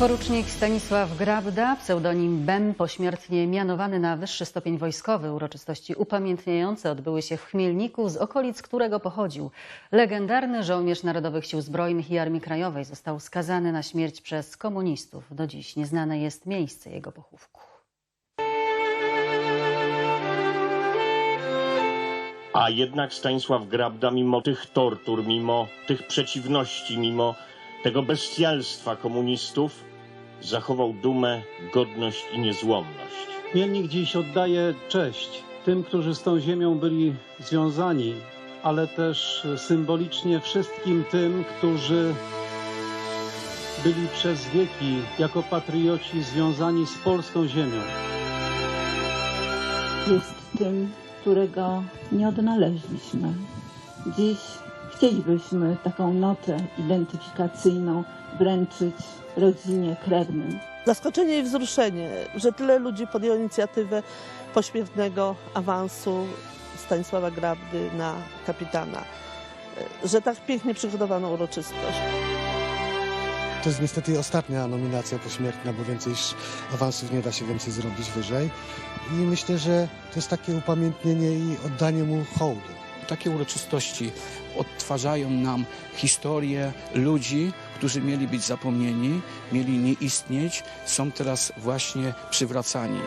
Porucznik Stanisław Grabda, pseudonim Bem, pośmiertnie mianowany na wyższy stopień wojskowy. Uroczystości upamiętniające odbyły się w Chmielniku, z okolic którego pochodził. Legendarny żołnierz Narodowych Sił Zbrojnych i Armii Krajowej został skazany na śmierć przez komunistów. Do dziś nieznane jest miejsce jego pochówku. A jednak Stanisław Grabda, mimo tych tortur, mimo tych przeciwności, mimo tego bestialstwa komunistów, zachował dumę, godność i niezłomność. Chmielnik dziś oddaje cześć tym, którzy z tą ziemią byli związani, ale też symbolicznie wszystkim tym, którzy byli przez wieki jako patrioci związani z polską ziemią. jest tym, którego nie odnaleźliśmy. Dziś chcielibyśmy taką notę identyfikacyjną wręczyć rodzinie krewnym. Zaskoczenie i wzruszenie, że tyle ludzi podjęło inicjatywę pośmiertnego awansu Stanisława Grabdy na kapitana, że tak pięknie przygotowano uroczystość. To jest niestety ostatnia nominacja pośmiertna, bo więcej awansów nie da się więcej zrobić wyżej. I myślę, że to jest takie upamiętnienie i oddanie mu hołdu. Takie uroczystości odtwarzają nam historię ludzi, którzy mieli być zapomnieni, mieli nie istnieć, są teraz właśnie przywracani.